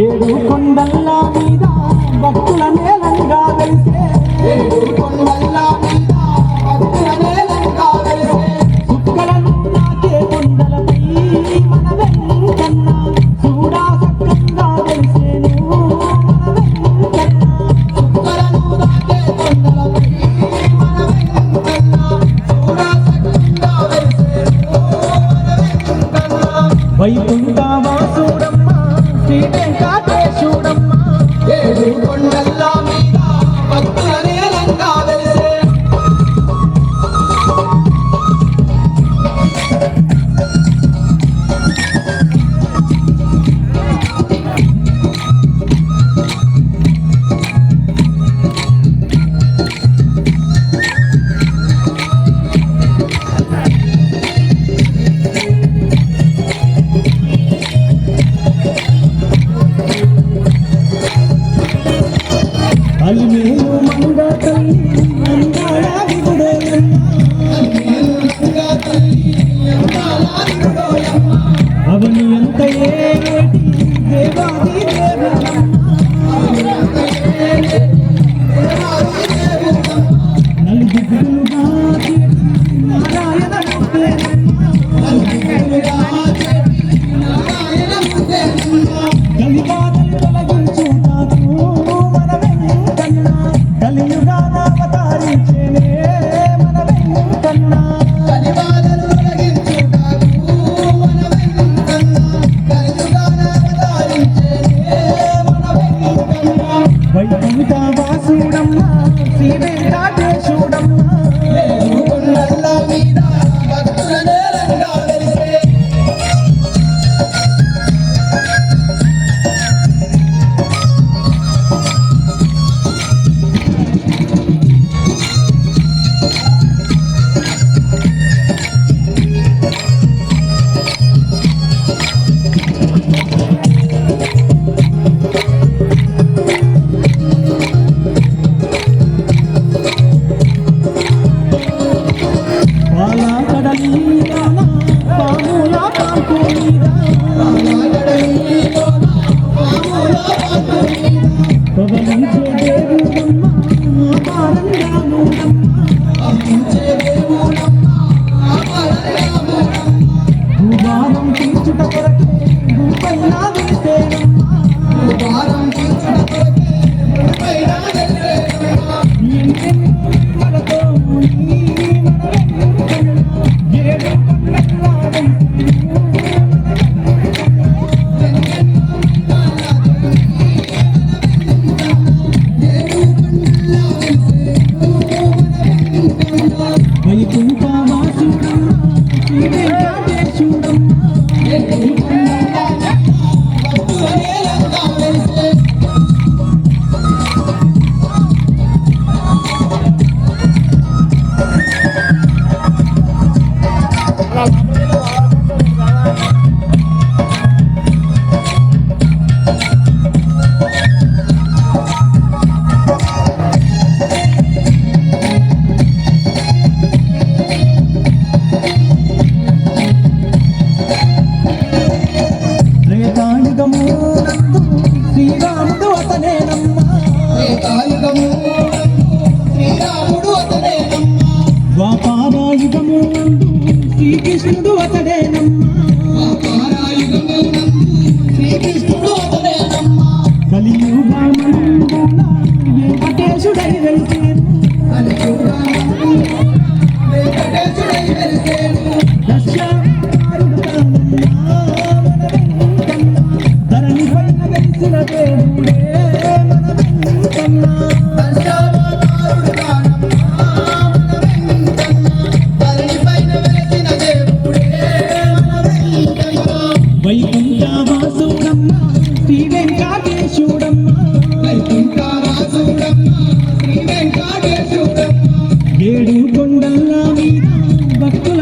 ஏடு கொண்டல்லாமே ചൂടം Hallelujah. పారాయుగము శ్రీకృష్ణుడు అతడేనమ్మా. పారాయుగము శ్రీకృష్ణుడు అతడేనమ్మా కలియుగము వెంకటేశుడై వెళ్తూ ఏడు కొండల భక్తుల